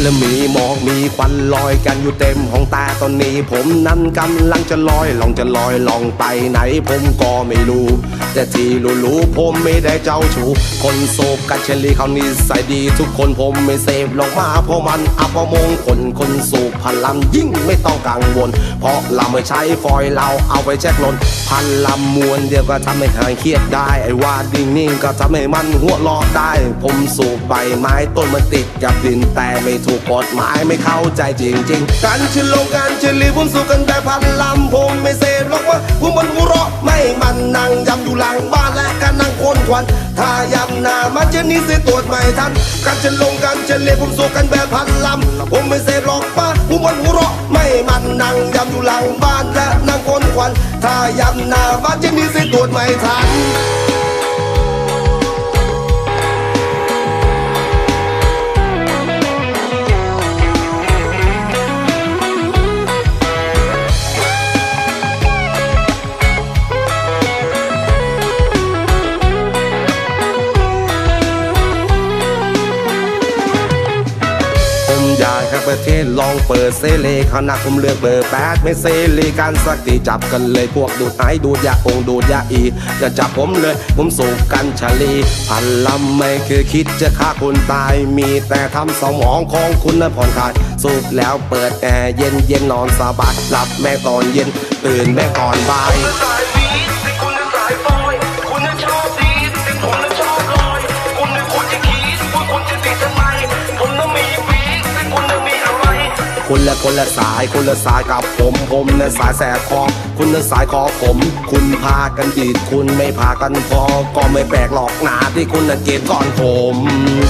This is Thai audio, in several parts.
และมีหมอกมีควันลอยกันอยู่เต็มห้องแต่ตอนนี้ ผมนั้นกำลังจะลอยลองจะลอยลองไปไหนผมก็ไม่รู้ แต่ที่รู้ๆผมไม่ได้เจ้าชู้คนโศกกันเชลีเขานิสัยดี ทุกคนผมไม่เสพหรอกมาเพราะมันอัปมงคลคนสูบ พลังยิ่งไม่ต้องกังวล เพราะเราไม่ใช้ฟอยเราเอาไปแจ็คลนพันลำมวนเดียวก็ทำให้หายเครียดได้ ไอ้ว่าดิ่งนิ่งก็ทำให้มันหัวเรอได้ ผมสูบใบไม้ต้นมันติดกับดินแต่ไม่ถูกกฎหมายไม่เข้าใจจริงๆการชิลงการชิลีผมสู้กันแบบพันลำผมไม่เสพหรอกว่าผมมันหัวเราะไม่มันนั่งยำอยู่หลังบ้านและการนั่งโคนควันถ้ายำหน้ามันจะนี้เสียตรวจไม่ทันการชิลงการชิลีผมสู้กันแบบพันลำผมไม่เสพหรอกป้า มันหัวเราะไม่มันนั่งยำอยู่หลังบ้านและนั่งคนควันถ้ายำหน้าบ้านจะหนี้เสียตรวจไม่ทัน ผมอยากให้ประเทศลองเปิดเสรีขณะผมเลือกเบอร์แปดไม่เสรีการสักทีจับกันเลยพวกดูดไอดูดยาองดูดยาอีอย่าจับผมเลย ผมสูบกันชาลีพันลำไม่คือคิดจะฆ่าคนตายมีแต่ทำสมองของคุณนั้นผ่อนคลายสูบแล้วเปิดแอร์เย็นเย็นนอนสบายหลับแม่ตอนเย็นตื่นแม่ก่อนบ่าย คนละคนละสายคนละสายกับผมผมนะสายแสบคอคุณนะสายคอผม คุณพากันดีดคุณไม่พากันพอ ก็ไม่แปลกหรอกนาที่คุณน่ะเกลีก่อนผม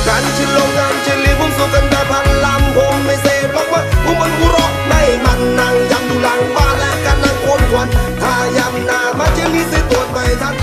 กันชิลงกันเฉลี่ยผมสู้กันได้พันลำผมไม่เสพหรอกว่าผมมันกูรอกม่มันนั่งยำดูหลังบ้านและกันนั่งโคนควันถ้ายำหนามาชิลีสิตรวจไปทัน